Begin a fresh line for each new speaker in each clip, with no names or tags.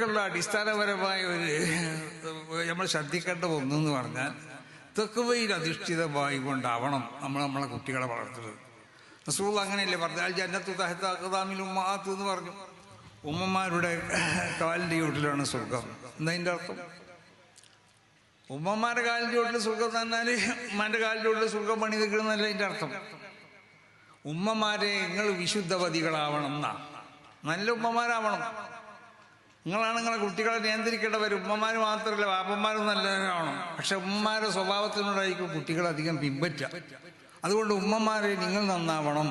കുട്ടികൾക്കുള്ള അടിസ്ഥാനപരമായ ഒരു നമ്മൾ ശ്രദ്ധിക്കേണ്ട ഒന്നെന്ന് പറഞ്ഞാൽ തെക്കുവയിൽ അധിഷ്ഠിതമായി കൊണ്ടാവണം നമ്മൾ നമ്മളെ കുട്ടികളെ വളർത്തുന്നത്. റസൂൾ അങ്ങനെയല്ലേ പറഞ്ഞാൽ ജന്നത്തു തഹത്താമിൽ ഉമ്മാത്ത് എന്ന് പറഞ്ഞു. ഉമ്മമാരുടെ കാലിന്റെ ചൂട്ടിലാണ് സുഖം എന്നതിന്റെ അർത്ഥം? ഉമ്മമാരുടെ കാലിന്റെ ചൂട്ടിൽ സുഖം തന്നാൽ ഉമ്മാന്റെ കാലിന്റെ ചൂട്ടിൽ സുഖം പണി നിൽക്കണമെന്നല്ല അതിന്റെ അർത്ഥം? ഉമ്മമാരെ നിങ്ങൾ വിശുദ്ധവതികളാവണം എന്നാ. നല്ല ഉമ്മമാരാവണം. നിങ്ങളാണ് നിങ്ങളെ കുട്ടികളെ നിയന്ത്രിക്കേണ്ടവർ ഉമ്മമാര് മാത്രമല്ല വാപ്പന്മാരും നല്ലവരാണോ പക്ഷെ ഉമ്മമാരുടെ സ്വഭാവത്തിനോടായിരിക്കും കുട്ടികൾ അധികം പിൻപറ്റുക. അതുകൊണ്ട് ഉമ്മമാരെ നിങ്ങൾ നന്നാവണം.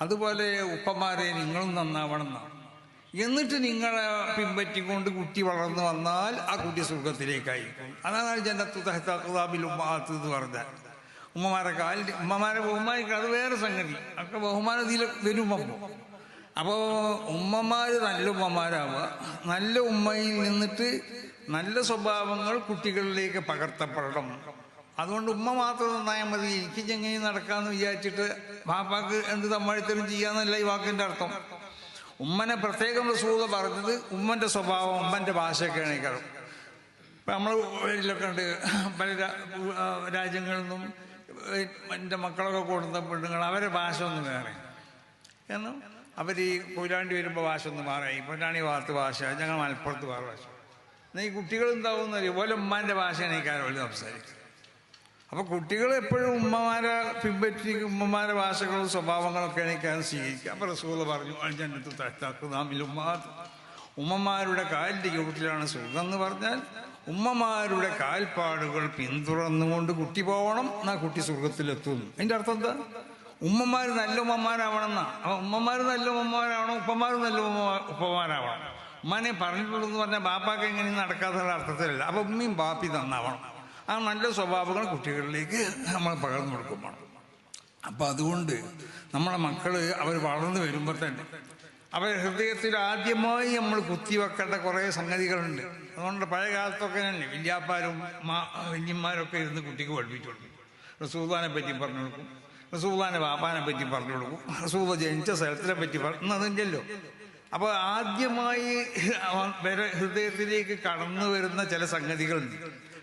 അതുപോലെ ഉപ്പമാരെ നിങ്ങളും നന്നാവണം എന്നിട്ട് നിങ്ങളെ പിൻപറ്റിക്കൊണ്ട് കുട്ടി വളർന്നു വന്നാൽ ആ കുട്ടി സ്വർഗത്തിലേക്കായിരിക്കും. അതാണ് ജനത്തു തഹത്താബിൽ ഉമ്മാത്ത് എന്ന് പറഞ്ഞാൽ. ഉമ്മമാരെ കാലിൽ ഉമ്മമാരെ ബഹുമാനിക്കുക അത് വേറെ സംഗതി. ഒക്കെ ബഹുമാനത്തിൽ വരും അപ്പോൾ ഉമ്മമാര് നല്ല ഉമ്മമാരാവുക. നല്ല ഉമ്മയിൽ നിന്നിട്ട് നല്ല സ്വഭാവങ്ങൾ കുട്ടികളിലേക്ക് പകർത്തപ്പെടണം. അതുകൊണ്ട് ഉമ്മ മാത്രം നന്നായാൽ മതി. എനിക്ക് ചെങ്ങനെ നടക്കാമെന്ന് വിചാരിച്ചിട്ട് ബാപ്പാക്ക് എന്ത് തമ്മാഴിത്തരം ചെയ്യാന്നല്ല ഈ വാക്കിന്റെ അർത്ഥം. ഉമ്മനെ പ്രത്യേകം റസൂത പറഞ്ഞത് ഉമ്മന്റെ സ്വഭാവം ഉമ്മന്റെ ഭാഷയൊക്കെയാണ് ഈ നമ്മൾ ഇതിലൊക്കെ ഉണ്ട്. പല രാജ്യങ്ങളിൽ നിന്നും എന്റെ മക്കളൊക്കെ കൊടുത്ത പെണ്ണുങ്ങൾ അവരെ ഭാഷ ഒന്നും വേറെ. കാരണം അവർ ഈ കൊയിലാണ്ടി വരുമ്പോൾ ഭാഷ ഒന്ന് മാറായി. പൊന്നാണി ഭാഗത്ത് ഭാഷ ഞങ്ങൾ മലപ്പുറത്ത് വേറെ ഭാഷ എന്നാൽ ഈ കുട്ടികൾ എന്താവും ഇതുപോലെ ഉമ്മാന്റെ ഭാഷയാണ് ഈ കാര്യം സംസാരിക്കുന്നത്. അപ്പോൾ കുട്ടികൾ എപ്പോഴും ഉമ്മമാരെ പിൻപറ്റി ഉമ്മമാരെ ഭാഷകളും സ്വഭാവങ്ങളൊക്കെയാണ് ഈ കാര്യം സ്വീകരിക്കുക. അപ്പോൾ റസൂല പറഞ്ഞു അഞ്ചെണ്ണത്ത് തട്ടാക്കുന്നാമിൽ ഉമ്മാ ഉമ്മമാരുടെ കാലിന്റെ ചുവട്ടിലാണ് സുഖം എന്ന് പറഞ്ഞാൽ ഉമ്മമാരുടെ കാൽപ്പാടുകൾ പിന്തുടർന്നുകൊണ്ട് കുട്ടി പോകണം എന്നാ കുട്ടി സുഖത്തിലെത്തുന്നു അതിന്റെ അർത്ഥം എന്താ? ഉമ്മമാർ നല്ല ഉമ്മമാരാവണം എന്നാ അപ്പൊ ഉമ്മമാർ നല്ല ഉമ്മമാരാവണം ഉപ്പമാർ നല്ല ഉമ്മ- ഉപ്പമാരാവണം. ഉമ്മാനെ പറഞ്ഞിട്ടുള്ളൂ എന്ന് പറഞ്ഞാൽ ബാപ്പാക്ക് എങ്ങനെ നടക്കാത്ത അർത്ഥത്തിലല്ല. അപ്പൊ ഉമ്മയും ബാപ്പി നന്നാവണം. ആ നല്ല സ്വഭാവങ്ങൾ കുട്ടികളിലേക്ക് നമ്മൾ പകർന്നു കൊടുക്കുമ്പോൾ അപ്പം അതുകൊണ്ട് നമ്മളെ മക്കൾ അവർ വളർന്നു വരുമ്പോൾ തന്നെ അവർ ഹൃദയത്തിൽ ആദ്യമായി നമ്മൾ കുത്തിവെക്കേണ്ട കുറേ സംഗതികളുണ്ട്. അതുകൊണ്ട് പഴയ കാലത്തൊക്കെ തന്നെ വല്യാപ്പാരും മാ ഇരുന്ന് കുട്ടിക്ക് പഠിപ്പിച്ചു കൊടുക്കും. റസൂദാനെ പറ്റി പറഞ്ഞു കൊടുക്കും. റസൂദാനെ വാപ്പാനെ പറ്റി പറഞ്ഞു കൊടുക്കും. റസൂള്ള ജനിച്ച സ്ഥലത്തിനെ പറ്റി പറഞ്ഞതില്ലല്ലോ അപ്പോൾ ആദ്യമായി വരെ ഹൃദയത്തിലേക്ക് കടന്നു വരുന്ന ചില സംഗതികളുണ്ട്.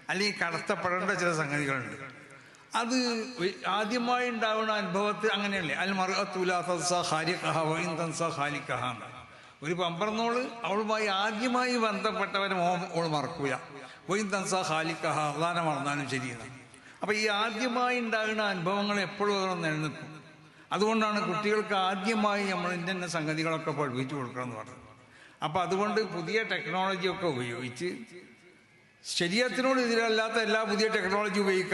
അല്ലെങ്കിൽ കടത്തപ്പെടേണ്ട ചില സംഗതികളുണ്ട്. അത് ആദ്യമായി ഉണ്ടാവുന്ന അനുഭവത്തിൽ അങ്ങനെയല്ലേ? അൽ മറുഅത്തുലാഖാലിക്കഹ ഒരു പമ്പറന്നോൾ അവളുമായി ആദ്യമായി ബന്ധപ്പെട്ടവരെ മോഹം ഓൾ മറക്കൂല. വൈൻ തൻസ ഹാലിക്കഹ അള്ളാനെ മറന്നാലും ശരിയാണ് അപ്പൊ ഈ ആദ്യമായി ഉണ്ടാകുന്ന അനുഭവങ്ങൾ എപ്പോഴും അവർ നിലനിൽക്കും. അതുകൊണ്ടാണ് കുട്ടികൾക്ക് ആദ്യമായി നമ്മൾ ഇന്ന സംഗതികളൊക്കെ പഠിപ്പിച്ചു കൊടുക്കണം എന്ന് പറഞ്ഞത്. അപ്പൊ അതുകൊണ്ട് പുതിയ ടെക്നോളജിയൊക്കെ ഉപയോഗിച്ച് ശരീരത്തിനോട് എതിരല്ലാത്ത എല്ലാ പുതിയ ടെക്നോളജി ഉപയോഗിക്കുക